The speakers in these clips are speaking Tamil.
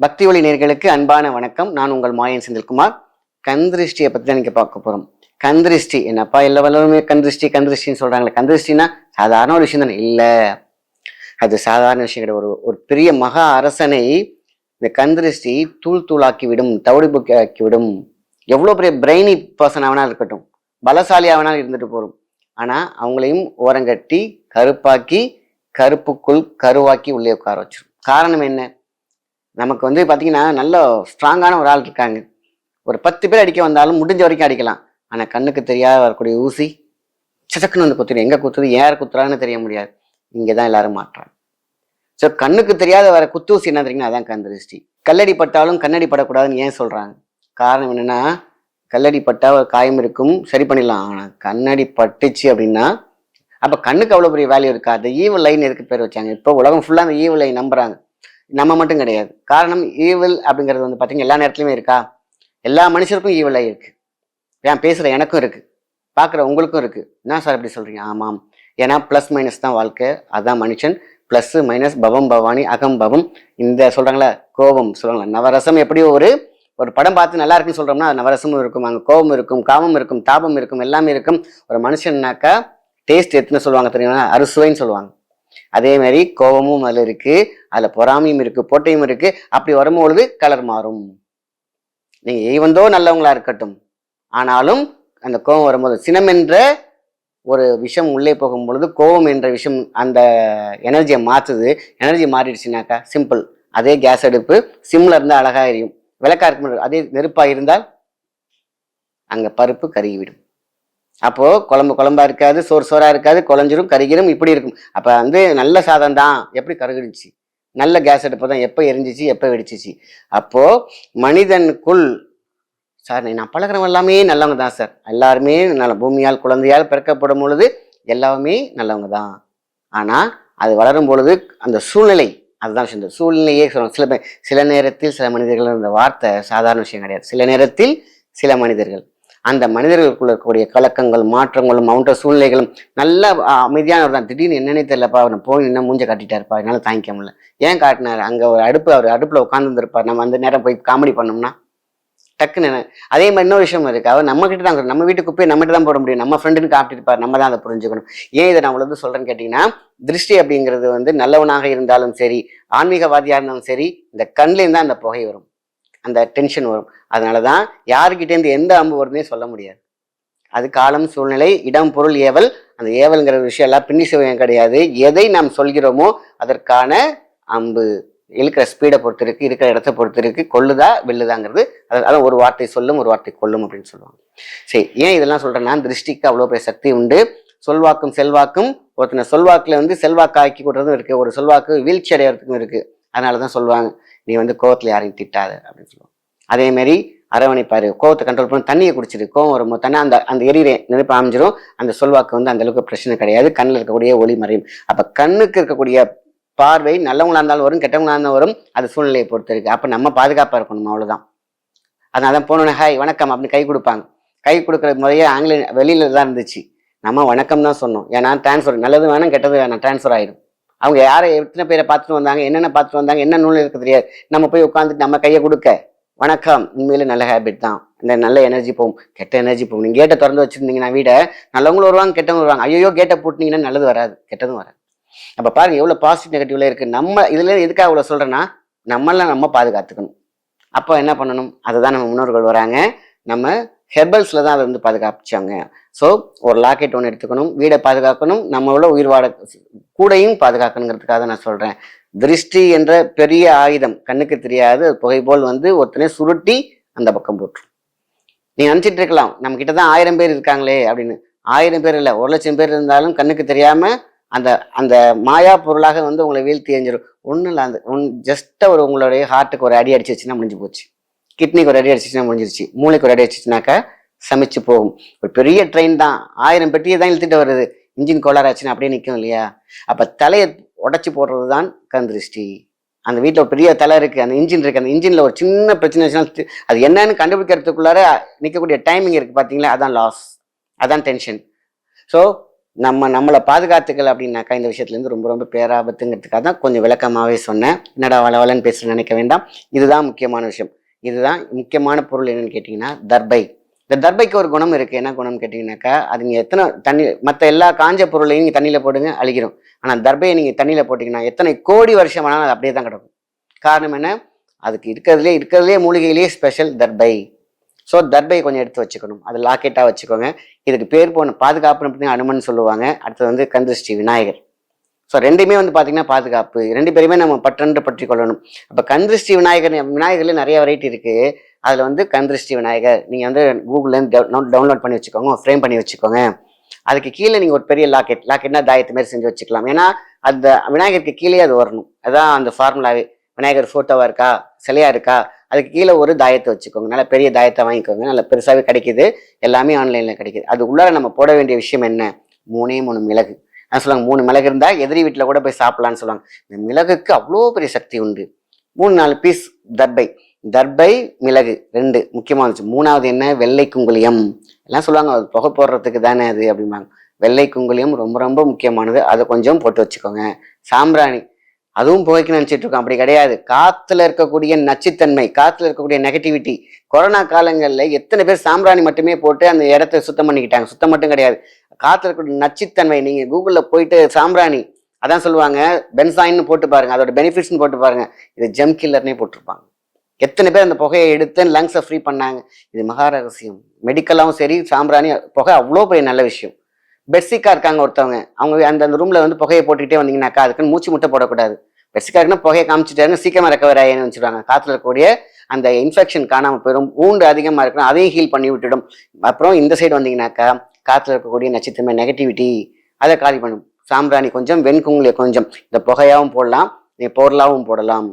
பக்தி ஒளி நேர்களுக்கு அன்பான வணக்கம். நான் உங்கள் மாயன் செந்தில்குமார். கந்திருஷ்டியை பற்றி தான் நீங்கள் பார்க்க போகிறோம் கந்திருஷ்டி என்னப்பா எல்லா வல்லவருமே கந்திருஷ்டி கந்திருஷ்டின்னு சொல்கிறாங்களே கந்திருஷ்டினா சாதாரண ஒரு விஷயம் தானே? இல்லை. அது சாதாரண விஷயம் கிடையாது. ஒரு ஒரு பெரிய மகா அரசனை இந்த கந்திருஷ்டி தூள் தூளாக்கி விடும் தவிடு ஆக்கி விடும் எவ்வளோ பெரிய பிரெயினி பர்சன் ஆவனா இருக்கட்டும் பலசாலி ஆவனா இருந்துட்டு போகிறோம் ஆனால் அவங்களையும் ஓரங்கட்டி கருப்பாக்கி கருப்புக்குள் கருவாக்கி உள்ளே உட்கார வச்சிடும் காரணம் என்ன? நமக்கு வந்து பார்த்தீங்கன்னா நல்ல ஸ்ட்ராங்கான ஒரு ஆள் இருக்காங்க. ஒரு பத்து பேர் அடிக்க வந்தாலும் முடிஞ்ச வரைக்கும் அடிக்கலாம். ஆனால் கண்ணுக்கு தெரியாத வரக்கூடிய ஊசி சிசக்குன்னு வந்து குத்துரு எங்கே குத்துது யார் குத்துறான்னு தெரிய முடியாது. இங்கே தான் எல்லாரும் மாட்டுறாங்க ஸோ கண்ணுக்கு தெரியாத வர குத்தூசி என்ன தெரியுங்கன்னா அதான் கந்திருஷ்டி கல்லடி பட்டாலும் கண்ணடி படக்கூடாதுன்னு ஏன் சொல்கிறாங்க காரணம் என்னென்னா கல்லடி பட்டால் ஒரு காயம் இருக்கும் சரி பண்ணிடலாம். ஆனால் கண்ணடி பட்டுச்சு அப்படின்னா அப்போ கண்ணுக்கு அவ்வளோ பெரிய வேல்யூ இருக்கா? அந்த ஈவல் லைன் எதுக்கு பேர் வச்சாங்க? இப்போ உலகம் ஃபுல்லாக அந்த ஈவல் லைன் நம்புறாங்க. நம்ம மட்டும் கிடையாது. காரணம் ஈவில் அப்படிங்கிறது வந்து பார்த்தீங்கன்னா எல்லா நேரத்துலையுமே இருக்கா? எல்லா மனுஷருக்கும் ஈவலாக இருக்குது ஏன்? பேசுகிற எனக்கும் இருக்கு. பார்க்குற உங்களுக்கும் இருக்குது என்ன சார் அப்படி சொல்கிறீங்க ஆமாம். ஏன்னா ப்ளஸ் மைனஸ் தான் வாழ்க்கை. அதான் மனுஷன். ப்ளஸ் மைனஸ் பவம் பவானி அகம் பவம். இந்த சொல்றாங்களே கோபம் சொல்கிறாங்களா நவரசம் எப்படியோ ஒரு ஒரு படம் பார்த்து நல்லா இருக்குன்னு சொல்கிறோம்னா அது நவரசமும் இருக்கும். அங்கே கோபம் இருக்கும் காமம் இருக்கும் தாபம் இருக்கும் எல்லாமே இருக்கும். ஒரு மனுஷன்னாக்கா டேஸ்ட் எத்தனை சொல்லுவாங்க தெரியுமா? அறுசுவைன்னு சொல்லுவாங்க. அதே மாதிரி கோபமும் அதில் இருக்கு. அதில் பொறாமையும் இருக்கு போட்டையும் இருக்கு. அப்படி வரும்பொழுது கலர் மாறும். நீங்க ஈவந்தோ நல்லவங்களா இருக்கட்டும். ஆனாலும் அந்த கோபம் வரும்போது சினம் என்ற ஒரு விஷம் உள்ளே போகும் பொழுது கோபம் என்ற விஷம் அந்த எனர்ஜியை மாற்றுது எனர்ஜி மாறிடுச்சுனாக்கா சிம்பிள் அதே கேஸ் அடுப்பு சிம்ல இருந்தால் அழகாக எரியும். விளக்கா இருக்கும் அதே நெருப்பாக இருந்தால் அங்கே பருப்பு கருகிவிடும். அப்போ குழம்பு குழம்பா இருக்காது சோறு சோறா இருக்காது குழஞ்சிரும் கருகிரும் இப்படி இருக்கும். அப்ப வந்து நல்ல சாதம் தான். எப்படி கருகிடுச்சு? நல்ல கேஸ் அடுப்பு தான். எப்போ எரிஞ்சிச்சு எப்போ வெடிச்சிச்சு? அப்போ மனிதனுக்குள் சார் நான் பழகிறவங்க எல்லாமே நல்லவங்க தான் சார் எல்லாருமே நல்ல பூமியால் குழந்தையால் பிறக்கப்படும் பொழுது எல்லாமே நல்லவங்க தான். ஆனால் அது வளரும் பொழுது அந்த சூழ்நிலை அதுதான் விஷயம். இந்த சூழ்நிலையே சொல்லுவோம் சில சில நேரத்தில் சில மனிதர்கள் இந்த வார்த்தை சாதாரண விஷயம் கிடையாது. சில நேரத்தில் சில மனிதர்கள். அந்த மனிதர்களுக்குள்ள இருக்கக்கூடிய கலக்கங்கள் மாற்றங்களும் அவன்ற சூழ்நிலைகளும் நல்ல அமைதியானவர் தான். திடீர்னு என்னன்னே தெரியலப்பா அவர் போய் இன்னும் மூஞ்ச காட்டிட்டாருப்பா என்னால் தாங்கிக்க முடியல. ஏன் காட்டினார்? அங்கே ஒரு அடுப்பு அவர் அடுப்பில் உட்காந்துருப்பார் நம்ம அந்த நேரம் போய் காமெடி பண்ணோம்னா டக்குன்னு அதே மாதிரி இன்னொரு விஷயம் இருக்கு. அவர் நம்ம கிட்ட தான் நம்ம வீட்டு குப்பையை நம்மகிட்ட தான் போட முடியும். நம்ம ஃப்ரெண்டுன்னு காப்பிட்டிருப்பார் நம்ம தான் அதை புரிஞ்சுக்கணும். ஏன் இதை நான் வந்து சொல்றேன்னு கேட்டீங்கன்னா திருஷ்டி அப்படிங்கிறது வந்து நல்லவனாக இருந்தாலும் சரி ஆன்மீகவாதியாக இருந்தாலும் சரி இந்த கண்லேருந்து தான் அந்த புகை வரும். அந்த டென்ஷன் வரும். அதனால தான் யாருக்கிட்டேருந்து எந்த அம்பு வருதுன்னே சொல்ல முடியாது. அது காலம் சூழ்நிலை இடம் பொருள் ஏவல். அந்த ஏவல்ங்கிற விஷயம் எல்லாம் பின்னி சிவகம் கிடையாது. எதை நாம் சொல்கிறோமோ அதற்கான அம்பு. இழுக்கிற ஸ்பீடை பொறுத்து இருக்கு இருக்கிற இடத்த பொறுத்து இருக்கு கொள்ளுதா வெல்லுதாங்கிறது. அது- அதான் ஒரு வார்த்தை சொல்லும் ஒரு வார்த்தை கொள்ளும் அப்படின்னு சொல்லுவாங்க. சரி ஏன் இதெல்லாம் சொல்றேன்னா திருஷ்டிக்கு அவ்வளோ பெரிய சக்தி உண்டு. சொல்வாக்கும் செல்வாக்கும். ஒருத்தனை சொல்வாக்கில் வந்து செல்வாக்கு ஆக்கி கொடுறதும் இருக்கு. ஒரு சொல்வாக்கு வீழ்ச்சி அடையிறதுக்கும் இருக்கு. அதனால தான் சொல்லுவாங்க நீ வந்து கோவத்தில் யாரையும் திட்டாத அப்படின்னு சொல்லுவாங்க. அதே மாதிரி அரவணைப்பாரு கோவத்தை கண்ட்ரோல் பண்ணி தண்ணியை குடிச்சிரு கோவம் வரும்போது தண்ணி அந்த அந்த எரியிற நினைப்பு அமைஞ்சிரும் அந்த சொல்வாக்கு வந்து அந்த அளவுக்கு பிரச்சனை கிடையாது. கண்ணில் இருக்கக்கூடிய ஒளி மறையும். அப்போ கண்ணுக்கு இருக்கக்கூடிய பார்வை நல்லவங்களா இருந்தாலும் வரும் கெட்டவங்களா இருந்தாலும் வரும் அது சூழ்நிலையை பொறுத்து இருக்கு. அப்போ நம்ம பாதுகாப்பாக இருக்கணும் அவ்வளோதான் அதனால தான் போனோன்னே ஹாய் வணக்கம் அப்படின்னு கை கொடுப்பாங்க. கை கொடுக்குற முறையே ஆங்கில வெளியில தான் இருந்துச்சு. நம்ம வணக்கம் தான் சொன்னோம். ஏன்னா டிரான்ஸ்ஃபர் நல்லது வேணும் கெட்டது வேணாம் டிரான்ஸ்ஃபர் ஆயிடும் அவங்க யாரை எத்தனை பேரை பார்த்துட்டு வந்தாங்க என்னென்ன பார்த்துட்டு வந்தாங்க என்ன நூல் இருக்க தெரியாது. நம்ம போய் உட்காந்துட்டு நம்ம கையை கொடுக்க. வணக்கம். உண்மையில நல்ல ஹேபிட் தான். இந்த நல்ல எனர்ஜி போகும். கெட்ட எனர்ஜி போகும். நீங்க கேட்டை திறந்து வச்சிருந்தீங்கன்னா வீட நல்லவங்களும் வருவாங்க கெட்டவங்க வருவாங்க. ஐயோ கேட்டை போட்டுனீங்கன்னா நல்லது வராது. கெட்டதும் வராது. அப்ப பாருங்க எவ்வளவு பாசிட்டிவ் நெகட்டிவ்ல இருக்கு. நம்ம இதுல எதுக்காக அவ்வளோ சொல்றேன்னா நம்மள நம்ம பாதுகாத்துக்கணும். அப்போ என்ன பண்ணணும்? அதை தான் நம்ம முன்னோர்கள் வராங்க. நம்ம ஹெர்பல்ஸ்ல தான் அதை வந்து பாதுகாப்பிச்சாங்க ஸோ ஒரு லாக்கெட் ஒன்று எடுத்துக்கணும் வீடை பாதுகாக்கணும் நம்மளோட உயிர் வாழ கூடையும் பாதுகாக்கணுங்கிறதுக்காக நான் சொல்கிறேன் திருஷ்டி என்ற பெரிய ஆயுதம் கண்ணுக்கு தெரியாது புகைபோல் புகை போல் வந்து ஒருத்தனை சுருட்டி அந்த பக்கம் போட்டுரும். நீ நினச்சிட்டு இருக்கலாம் நம்ம கிட்ட தான் ஆயிரம் பேர் இருக்காங்களே அப்படின்னு. ஆயிரம் பேர் இல்லை ஒரு லட்சம் பேர் இருந்தாலும் கண்ணுக்கு தெரியாமல் அந்த அந்த மாயா பொருளாக வந்து உங்களை வீழ்த்தி எஞ்சிடும் ஒன்றும் இல்லை அந்த ஒன் ஜஸ்ட்டாக ஒரு உங்களுடைய ஹார்ட்டுக்கு ஒரு அடி அடிச்சிச்சுன்னா முடிஞ்சு போச்சு. கிட்னிக்கு ஒரு அடி அடிச்சிச்சுன்னா முடிஞ்சிருச்சு. மூளைக்கு ஒரு அடி அடிச்சிச்சுனாக்கா சமைச்சு போகும். ஒரு பெரிய ட்ரெயின் தான். ஆயிரம் பெட்டியை தான் இழுத்துட்டு வருது. இன்ஜின் கோளாறாச்சுன்னா அப்படியே நிற்கும் இல்லையா? அப்போ தலையை உடச்சி போடுறது தான் கந்திருஷ்டி அந்த வீட்டில் ஒரு பெரிய தலை இருக்குது அந்த இன்ஜின் இருக்குது அந்த இன்ஜினில் ஒரு சின்ன பிரச்சனை இருந்துச்சுன்னா அது என்னன்னு கண்டுபிடிக்கிறதுக்குள்ளார நிற்கக்கூடிய டைமிங் இருக்குது பார்த்தீங்களா அதான் லாஸ் அதான் டென்ஷன் ஸோ நம்ம நம்மளை பாதுகாத்துக்கல அப்படின்னாக்கா இந்த விஷயத்துலேருந்து ரொம்ப ரொம்ப பேராபத்துங்கிறதுக்காக தான் கொஞ்சம் விளக்கமாகவே சொன்னேன். என்னடா வள வளன்னு பேசுன்னு நினைக்க வேண்டாம். இதுதான் முக்கியமான விஷயம். இதுதான் முக்கியமான பொருள் என்னன்னு கேட்டிங்கன்னா தர்பை. இந்த தர்பைக்கு ஒரு குணம் இருக்குது என்ன குணம்னு கேட்டிங்கனாக்கா அது நீங்கள் எத்தனை தண்ணி மற்ற எல்லா காஞ்ச பொருளையும் நீங்கள் தண்ணியில் போடுங்க அழிக்கிறோம். ஆனால் தர்பையை நீங்கள் தண்ணியில் போட்டிங்கன்னா எத்தனை கோடி வருஷம் ஆனாலும் அது அப்படியே தான் கிடக்கும். காரணம் என்ன? அதுக்கு இருக்கிறதுலே இருக்கிறதுலே மூலிகையிலேயே ஸ்பெஷல் தர்பை. ஸோ தர்பை கொஞ்சம் எடுத்து வச்சுக்கணும். அது லாக்கெட்டாக வச்சுக்கோங்க. இதுக்கு பேர் போன பாதுகாப்புன்னு அப்படின்னு அனுமன் சொல்லுவாங்க. அடுத்தது வந்து கந்திருஷ்டி விநாயகர். ஸோ ரெண்டுமே வந்து பார்த்தீங்கன்னா பாதுகாப்பு. ரெண்டு பேருமே நம்ம பற்றென்று பற்றி கொள்ளணும். அப்போ கந்திருஷ்டி விநாயகர் விநாயகர்லேயே நிறைய வெரைட்டி இருக்குது அதில் வந்து கந்திருஷ்டி விநாயகர். நீங்கள் வந்து கூகுள்லேருந்து டவுன்லோட் பண்ணி வச்சுக்கோங்க ஃப்ரேம் பண்ணி வச்சுக்கோங்க. அதுக்கு கீழே நீங்கள் ஒரு பெரிய லாக்கெட் லாக்கெட்னா தாயத்து மாதிரி செஞ்சு வச்சுக்கலாம். ஏன்னா அந்த விநாயகருக்கு கீழே அது வரணும். அதான் அந்த ஃபார்முலாவே விநாயகர் ஃபோட்டோவாக இருக்கா? சிலையாக இருக்கா? அதுக்கு கீழே ஒரு தாயத்தை வச்சுக்கோங்க. நல்ல பெரிய தாயத்தை வாங்கிக்கோங்க. நல்ல பெருசாகவே கிடைக்குது. எல்லாமே ஆன்லைனில் கிடைக்குது. அது உள்ளார நம்ம போட வேண்டிய விஷயம் என்ன? மூணே மூணு மிளகு. நான் சொல்லுவாங்க மூணு மிளகு இருந்தால் எதிரி வீட்டில் கூட போய் சாப்பிட்லான்னு சொல்லுவாங்க. இந்த மிளகுக்கு அவ்வளோ பெரிய சக்தி உண்டு. மூணு நாலு பீஸ் தர்பை தர்பை மிளகு ரெண்டு. முக்கியமாக இருந்துச்சு மூணாவது என்ன? வெள்ளை குங்குளியம். எல்லாம் சொல்லுவாங்க அது புகை போடுறதுக்கு தானே அது அப்படிம்பாங்க. வெள்ளை குங்குளியம் ரொம்ப ரொம்ப முக்கியமானது. அதை கொஞ்சம் போட்டு வச்சுக்கோங்க. சாம்பிராணி. அதுவும் புகைக்கு நினச்சிட்டு இருக்கோம். அப்படி கிடையாது. காற்றுல இருக்கக்கூடிய நச்சுத்தன்மை காற்றுல இருக்கக்கூடிய நெகட்டிவிட்டி கொரோனா காலங்களில் எத்தனை பேர் சாம்பிராணி மட்டுமே போட்டு அந்த இடத்த சுத்தம் பண்ணிக்கிட்டாங்க. சுத்தம் மட்டும் கிடையாது. காற்றுல இருக்கக்கூடிய நச்சுத்தன்மை நீங்கள் கூகுளில் போயிட்டு சாம்பிராணி அதான் சொல்லுவாங்க பென்சாயின்னு போட்டு பாருங்க. அதோட பெனிஃபிட்ஸ்னு போட்டு பாருங்க. இது ஜெம் கில்லர்னே போட்டிருப்பாங்க. எத்தனை பேர் அந்த புகையை எடுத்து லங்ஸை ஃப்ரீ பண்ணாங்க? இது மகா ரகசியம் மெடிக்கலாகவும் சரி சாம்பிராணி புகை அவ்வளோ பெரிய நல்ல விஷயம். பெட்சிக்கா இருக்காங்க ஒருத்தவங்க. அவங்க அந்த அந்த ரூமில் வந்து புகையை போட்டுக்கிட்டே வந்தீங்கன்னாக்கா அதுக்குன்னு மூச்சு முட்டை போடக்கூடாது. பெட்சிக்கா இருக்குன்னா புகையை காமிச்சிட்டாருன்னு சீக்கிரமாக ரெக்கவர் ஆகின்னு வச்சுருவாங்க. காற்றுல இருக்கக்கூடிய அந்த இன்ஃபெக்ஷன் காணாமல் போயிடும். ஊண்டு அதிகமாக இருக்கணும் அதையும் ஹீல் பண்ணி விட்டுடும். அப்புறம் இந்த சைடு வந்தீங்கன்னாக்கா காற்றுல இருக்கக்கூடிய நட்சத்திரமே நெகட்டிவிட்டி அதை காலி பண்ணும். சாம்பிராணி கொஞ்சம் வெண்குங்குலிய கொஞ்சம். இந்த புகையாகவும் போடலாம் பொருளாகவும் போடலாம்.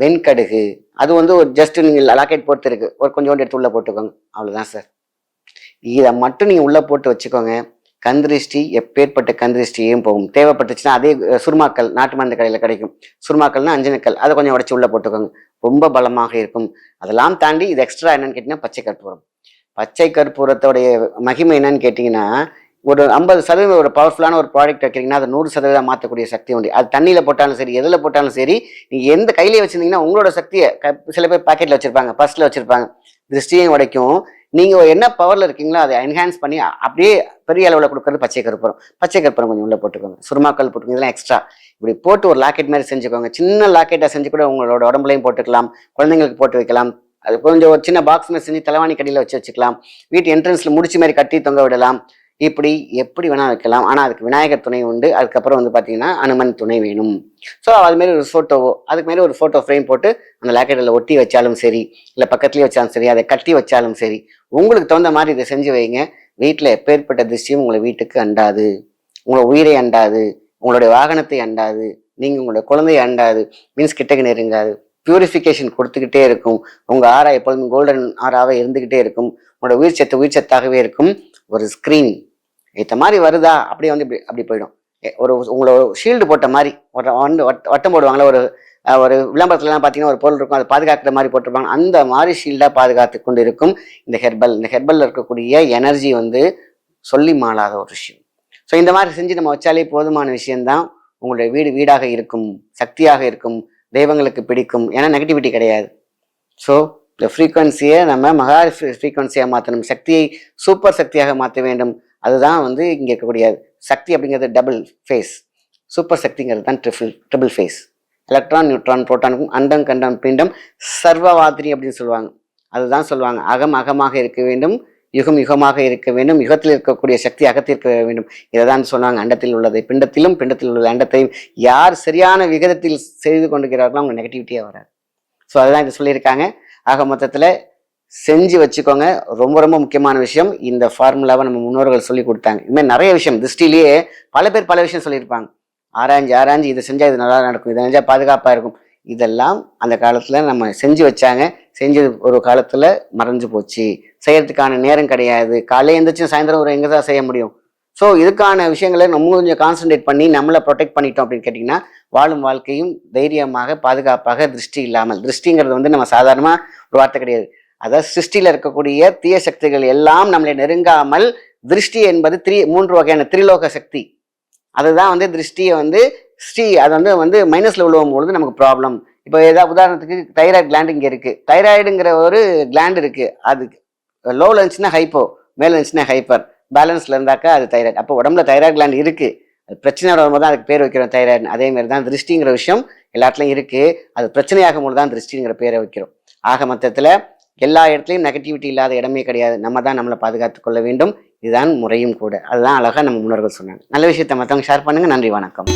வெண்கடுகு. அது வந்து ஒரு ஜஸ்ட் நீங்கள் லாக்கெட் பொறுத்து இருக்கு ஒரு கொஞ்சோண்டு எடுத்து உள்ளே போட்டுக்கோங்க. அவ்வளோதான் சார் இதை மட்டும் நீங்கள் உள்ளே போட்டு வச்சுக்கோங்க. கந்திருஷ்டி எப்பேற்பட்ட கந்திருஷ்டியும் போகும். தேவைப்பட்டுச்சுன்னா அதே சுருமாக்கள் நாட்டு மருந்து கடையில் கிடைக்கும். சுருமாக்கள்னா அஞ்சனுக்கள் அதை கொஞ்சம் உடச்சி உள்ளே போட்டுக்கோங்க. ரொம்ப பலமாக இருக்கும். அதெல்லாம் தாண்டி இது எக்ஸ்ட்ரா என்னன்னு கேட்டிங்கன்னா பச்சை கற்பூரம். பச்சை கற்பூரத்தோடைய மகிமை என்னன்னு கேட்டிங்கன்னா ஒரு ஐம்பது சதவீதம் ஒரு பவர்ஃபுல்லான ஒரு ப்ராடக்ட் வைக்கிறீங்கன்னா அதை நூறு சதவீதம் மாற்றக்கூடிய சக்தி உண்டு. அது தண்ணியில் போட்டாலும் சரி எதில் போட்டாலும் சரி நீங்கள் எந்த கையிலே வச்சிருந்தீங்கன்னா உங்களோட சக்தியை சில பேர் பாக்கெட்டில் வச்சிருப்பாங்க பர்ஸில் வச்சிருப்பாங்க. திருஷ்டியும் உடைக்கும். நீங்கள் என்ன பவரில் இருக்கீங்களோ அதை என்ஹான்ஸ் பண்ணி அப்படியே பெரிய அளவில் கொடுக்குறது பச்சை கருப்பரம் பச்சை கருப்பரம் கொஞ்சம் உள்ளே போட்டுக்கோங்க. சுருமாக்கல் போட்டுக்கோங்க இதெல்லாம் எக்ஸ்ட்ரா இப்படி போட்டு ஒரு லாக்கெட் மாதிரி செஞ்சுக்கோங்க. சின்ன லாக்கெட்டாக செஞ்சு கூட உங்களோட உடம்புலையும் போட்டுக்கலாம் குழந்தைங்களுக்கு போட்டு வைக்கலாம். அது கொஞ்சம் ஒரு சின்ன பாக்ஸ் மாதிரி செஞ்சு தலைவாணி கடியில் வச்சு வச்சுக்கலாம். வீட்டு என்ட்ரன்ஸில் முடிச்சு மாதிரி கட்டி தொங்க விடலாம். இப்படி எப்படி வேணால் வைக்கலாம் ஆனால் அதுக்கு விநாயகர் துணை உண்டு. அதுக்கப்புறம் வந்து பார்த்தீங்கன்னா அனுமன் துணை வேணும். ஸோ அது மாதிரி ஒரு ஃபோட்டோவோ அதுக்கு மேலே ஒரு ஃபோட்டோ ஃப்ரேம் போட்டு அந்த லாக்கெட்டில் ஒட்டி வச்சாலும் சரி இல்லை பக்கத்துலேயே வச்சாலும் சரி அதை கட்டி வச்சாலும் சரி உங்களுக்கு தகுந்த மாதிரி இதை செஞ்சு வைங்க. வீட்டில் எப்பேற்பட்ட திருஷ்டியும் உங்களை வீட்டுக்கு அண்டாது. உங்களை உயிரை அண்டாது. உங்களுடைய வாகனத்தை அண்டாது. நீங்கள் உங்களுடைய குழந்தையை அண்டாது. மீன்ஸ் கிட்டக்கு நெருங்காது. பியூரிஃபிகேஷன் கொடுத்துக்கிட்டே இருக்கும். உங்கள் ஆறா எப்பொழுதும் கோல்டன் ஆறாவே இருந்துக்கிட்டே இருக்கும். உங்களோட உயிர் சத்து உயிர் சத்தாகவே இருக்கும். ஒரு ஸ்க்ரீன் ஏற்ற மாதிரி வருதா? அப்படியே வந்து இப்படி அப்படி போயிடும். ஒரு உங்களை ஷீல்டு போட்ட மாதிரி ஒரு வந்து வட்டம் போடுவாங்களே ஒரு ஒரு விளம்பரத்துலலாம் பார்த்தீங்கன்னா ஒரு பொருள் இருக்கும் அதை பாதுகாக்கிற மாதிரி போட்டிருப்பாங்க. அந்த மாதிரி ஷீல்டாக பாதுகாத்து கொண்டு இருக்கும் இந்த ஹெர்பல். இந்த ஹெர்பலில் இருக்கக்கூடிய எனர்ஜி வந்து சொல்லி மாளாத ஒரு விஷயம். ஸோ இந்த மாதிரி செஞ்சு நம்ம வச்சாலே போதுமான விஷயம்தான். உங்களுடைய வீடு வீடாக இருக்கும் சக்தியாக இருக்கும் தெய்வங்களுக்கு பிடிக்கும் ஏன்னா நெகட்டிவிட்டி கிடையாது. ஸோ இந்த ஃப்ரீக்குவன்சியை நம்ம மகா ஃப்ரீக்குவன்சியாக மாற்றணும் சக்தியை சூப்பர் சக்தியாக மாற்ற வேண்டும். அதுதான் வந்து இங்கே இருக்கக்கூடிய சக்தி அப்படிங்கிறது டபுள் ஃபேஸ் சூப்பர் சக்திங்கிறது தான் triple triple phase electron neutron புரோட்டானுக்கும் அண்டம் கண்டம் பிண்டம் சர்வவாதிரி அப்படின்னு சொல்லுவாங்க. அதுதான் சொல்லுவாங்க. அகம் அகமாக இருக்க வேண்டும் யுகம் யுகமாக இருக்க வேண்டும் யுகத்தில் இருக்கக்கூடிய சக்தி அகத்தில் இருக்க வேண்டும். இதை தான் சொன்னாங்க அண்டத்தில் உள்ளதை பிண்டத்திலும் பிண்டத்தில் உள்ள அண்டத்தையும் யார் சரியான விகிதத்தில் செய்து கொண்டிருக்கிறார்களோ அவங்க நெகட்டிவிட்டியாக வராது ஸோ அதுதான் இது சொல்லியிருக்காங்க. ஆக மொத்தத்தில் செஞ்சு வச்சுக்கோங்க. ரொம்ப ரொம்ப முக்கியமான விஷயம். இந்த ஃபார்முலாவை நம்ம முன்னோர்கள் சொல்லி கொடுத்தாங்க. இதுமாதிரி நிறைய விஷயம். திருஷ்டிலேயே பல பேர் பல விஷயம் சொல்லியிருப்பாங்க. ஆராய்ஞ்சு ஆராய்ஞ்சு இதை செஞ்சால் இது நல்லா நடக்கும். இதை செஞ்சால் பாதுகாப்பாக இருக்கும். இதெல்லாம் அந்த காலத்தில் நம்ம செஞ்சு வச்சாங்க. செஞ்சது ஒரு காலத்தில் மறைஞ்சு போச்சு. செய்யறதுக்கான நேரம் கிடையாது. காலையில் எழுந்திரிச்சு சாயந்தரம் ஒரு எங்கே தான் செய்ய முடியும். ஸோ இதுக்கான விஷயங்களை நம்ம கொஞ்சம் கான்சென்ட்ரேட் பண்ணி நம்மளை ப்ரொடெக்ட் பண்ணிட்டோம் அப்படின்னு கேட்டிங்கன்னா வாழும் வாழ்க்கையும் தைரியமாக பாதுகாப்பாக திருஷ்டி இல்லாமல். திருஷ்டிங்கிறது வந்து நம்ம சாதாரணமாக ஒரு வார்த்தை கிடையாது. அதாவது சிருஷ்டியில் இருக்கக்கூடிய தீய சக்திகள் எல்லாம் நம்மளை நெருங்காமல் திருஷ்டி என்பது த்ரீ மூன்று வகையான திரிலோக சக்தி. அதுதான் வந்து திருஷ்டியை வந்து ஸ்ரீ அது வந்து வந்து மைனஸில் உழுவும் பொழுது நமக்கு ப்ராப்ளம் இப்போ ஏதாவது உதாரணத்துக்கு தைராய்டு கிளாண்ட் இங்கே இருக்குது தைராய்டுங்கிற ஒரு கிளாண்ட் இருக்குது அது லோவில் இருந்துச்சுன்னா ஹைப்போ மேலே இருந்துச்சுன்னா ஹைப்பர் பேலன்ஸில் இருந்தாக்கா அது தைராய்டு அப்போ உடம்புல தைராய்டு கிளாண்ட் இருக்குது அது பிரச்சனை வரும்போது தான் அதுக்கு பேர் வைக்கிறோம் தைராய்டு அதேமாரி தான் திருஷ்டிங்கிற விஷயம் எல்லாத்துலேயும் இருக்குது அது பிரச்சனையாகும் போது தான் திருஷ்டிங்கிற பேரை வைக்கிறோம். ஆக மொத்தத்தில் எல்லா இடத்துலையும் நெகட்டிவிட்டி இல்லாத இடமே கிடையாது. நம்ம தான் நம்மளை பாதுகாத்து கொள்ள வேண்டும். இதுதான் முறையும் கூட. அதுதான் அழகாக நம்ம முன்னோர்கள் சொன்னாங்க. நல்ல விஷயத்தை மற்றவங்க ஷேர் பண்ணுங்கள் நன்றி வணக்கம்.